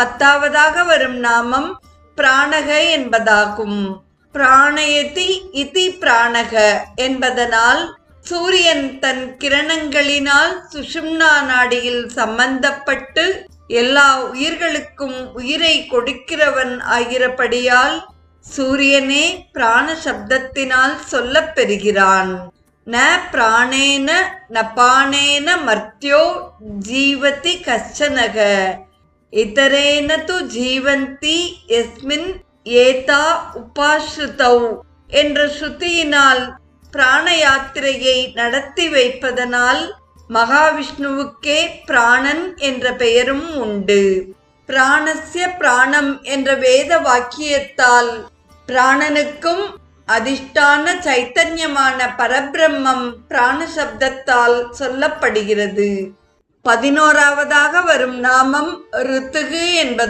பத்தாவதாக வரும் நாமம் பிராணக என்பதாகும். பிராணயதி இதி பிராணக என்பதனால் சூரியன் தன் கிரணங்களினால் சுஷும்னா நாடியில் சம்பந்தப்பட்டு எல்லா உயிர்களுக்கும் உயிரை கொடுக்கிறவன் ஆகிறபடியால் சூரியனே பிராண சப்தத்தினால் சொல்லப் பெறுகிறான் ந பிராணேன நபானேன மர்த்தியோ ஜீவதி கஷ்டனக. இதரேன து ஜீவந்தி எஸ்மின் ஏதா உபாஸ்ருதௌ என்ற ஸ்ருதியினால் பிராண யாத்திரையை நடத்தி வைப்பதனால் மகாவிஷ்ணுவுக்கே பிராணன் என்ற பெயரும் உண்டு. பிராணஸ்ய பிராணம் என்ற வேத வாக்கியத்தால் பிராணனுக்கும் அதிஷ்டான சைத்தன்யமான பரபிரம்மம் பிராண சப்தத்தால் சொல்லப்படுகிறது. பதினோராவதாக வரும் நாமம் ருத்துகு என்பது